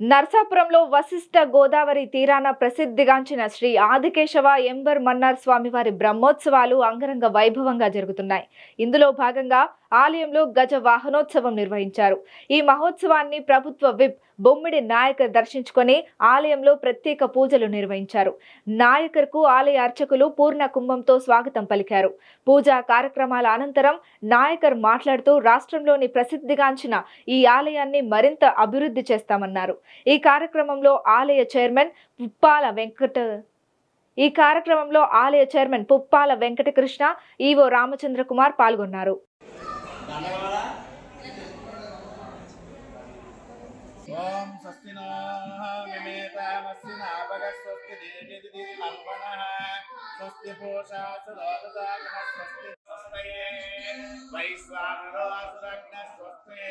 నర్సాపురంలో వశిష్ఠ గోదావరి తీరాన ప్రసిద్ధిగాంచిన శ్రీ ఆదికేశవ ఎంబర్ మన్నార్ స్వామివారి బ్రహ్మోత్సవాలు అంగరంగ వైభవంగా జరుగుతున్నాయి. ఇందులో భాగంగా ఆలయంలో గజ వాహనోత్సవం నిర్వహించారు. ఈ మహోత్సవాన్ని ప్రభుత్వ విప్ బొమ్మిడి నాయకర్ దర్శించుకొని ఆలయంలో ప్రత్యేక పూజలు నిర్వహించారు. నాయకర్కు ఆలయ అర్చకులు పూర్ణ కుంభంతో స్వాగతం పలికారు. పూజా కార్యక్రమాల అనంతరం నాయకర్ మాట్లాడుతూ రాష్ట్రంలోని ప్రసిద్ధిగాంచిన ఈ ఆలయాన్ని మరింత అభివృద్ధి చేస్తామన్నారు. ఈ కార్యక్రమంలో ఆలయ చైర్మన్ పుప్పాల వెంకట ఈ కార్యక్రమంలో ఆలయ చైర్మన్ పుప్పాల వెంకటకృష్ణ ఈవో రామచంద్ర కుమార్ పాల్గొన్నారు. ఓం స్వస్తి నో స్వస్తి దేజతి అర్పణః స్వస్తి పూషా సురోదతాగ్న స్వస్తి స్వస్తయే వైశ్వానరో స్వస్తే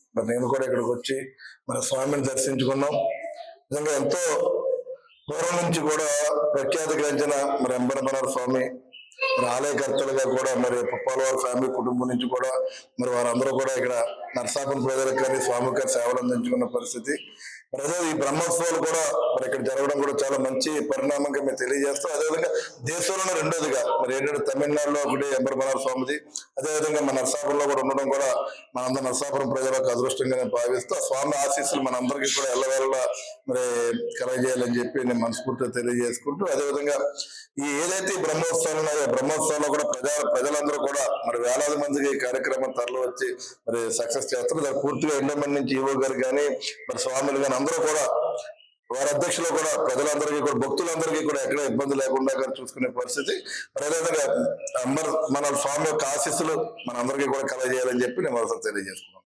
మరి నేను కూడా ఇక్కడికి వచ్చి మన స్వామిని దర్శించుకున్నాం. నిజంగా ఎంతో పూర్వం నుంచి కూడా ప్రఖ్యాతి గంచిన మరి అంబరమనాథ స్వామి మరి ఆలయకర్తలుగా కూడా మరి పుప్పాల వారి ఫ్యామిలీ కుటుంబం నుంచి కూడా మరి వారందరూ కూడా ఇక్కడ నర్సాపురం ప్రజలకు కానీ స్వామి గారి సేవలు అందించుకున్న పరిస్థితి. ప్రజలు ఈ బ్రహ్మోత్సవాలు కూడా మరి ఇక్కడ జరగడం కూడా చాలా మంచి పరిణామంగా మేము తెలియజేస్తాం అదేవిధంగా దేశంలోనే రెండోదిగా మరి ఏంటంటే తమిళనాడులో ఒకటి ఎంబరమనాథ స్వామిది. అదేవిధంగా మన నర్సాపురంలో కూడా ఉండడం కూడా మనందరం నర్సాపురం ప్రజలకు అదృష్టంగా నేను భావిస్తూ స్వామి ఆశీస్సులు మనందరికీ కూడా ఎల్లవేళ మరి కలగజేయాలని చెప్పి నేను మనస్ఫూర్తిగా తెలియజేసుకుంటూ అదేవిధంగా ఈ ఏదైతే ఈ బ్రహ్మోత్సవాలు ఉన్నాయో బ్రహ్మోత్సవంలో కూడా ప్రజా ప్రజలందరూ కూడా మరి వేలాది మందికి ఈ కార్యక్రమం తరలి వచ్చి మరి సక్సెస్ చేస్తారు పూర్తిగా ఎండోమెంట్ నుంచి ఈవో గారు కానీ మరి స్వాములు కానీ అందరూ కూడా వారి అధ్యక్షులు కూడా ప్రజలందరికీ కూడా భక్తులందరికీ కూడా ఎక్కడ ఇబ్బంది లేకుండా చూసుకునే పరిస్థితి. అదేవిధంగా అందరు మన స్వామి యొక్క ఆశీస్సులు మన అందరికీ కూడా కలగజేయాలని చెప్పి నేను మరోసారి తెలియజేసుకున్నాను